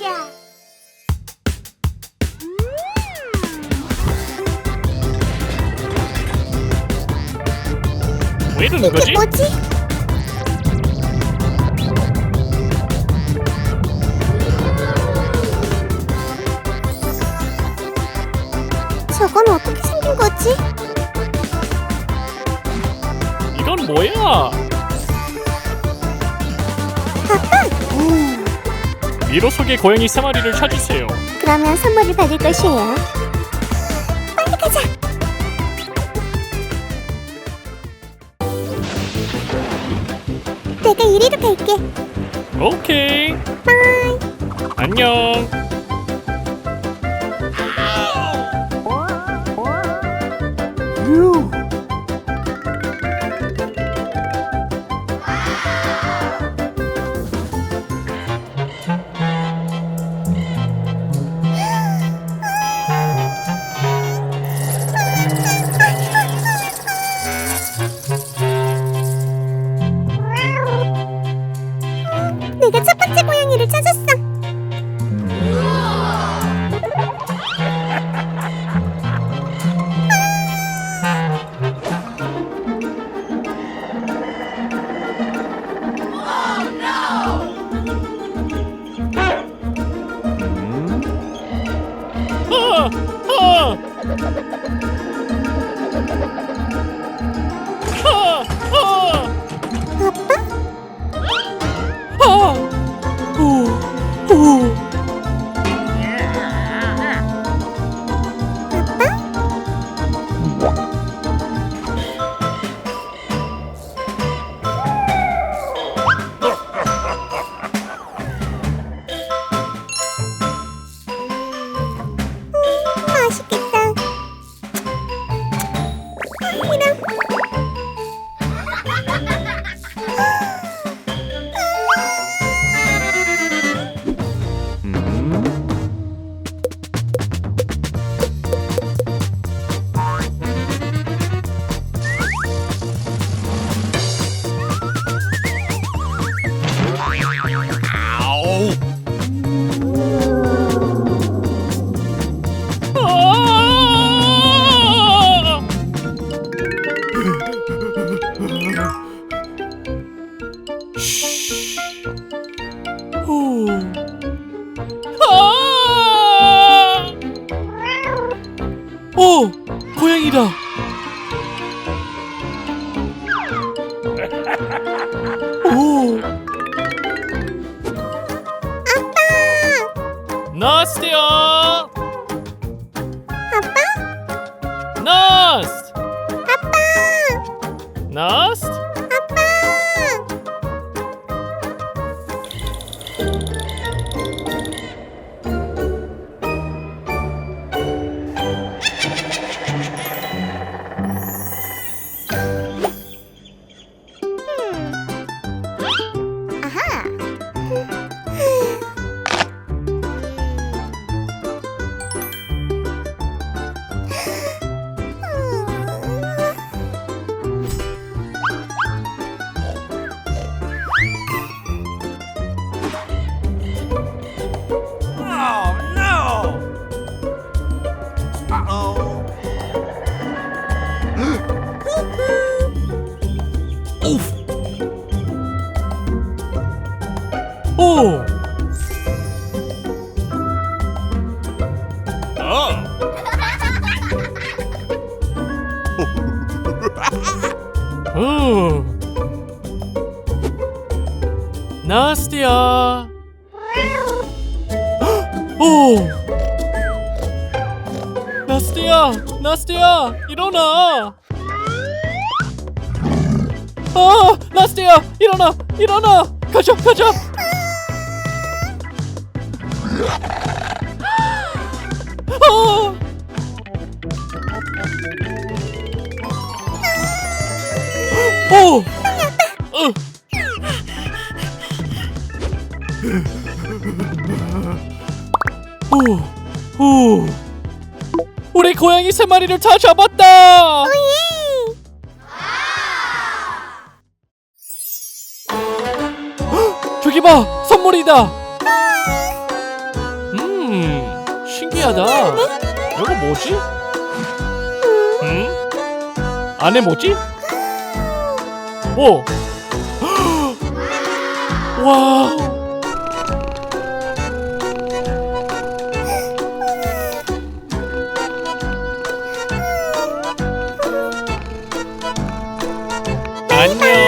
보자. 왜 이러는 거지? 이게 뭐지? 저건 어떻게 생긴 거지? 이건 뭐야? 아빠! 음, 미로 속의 고양이 세 마리를 찾으세요. 그러면 선물을 받을 것이에요. 빨리 가자! 내가 이리로 갈게. 오케이. 빠이! 안녕. 내 아! guys. 아! 오! 고양이다. 오! 나스티요! 아빠? 나스! 아빠! 나스? 오! Oh. 오! 나스티야! 오! 나스티야! 나스티야! 일어나! 아! 나스티야! 일어나! 일어나! 가자! 가자! 아! 오! 어. 오, 오. 우리 고양이 세 마리를 다 잡았다. 헉, 저기 봐, 선물이다. 신기하다. 이거 뭐지? 응? 안에 뭐지? 오! 와! 안녕.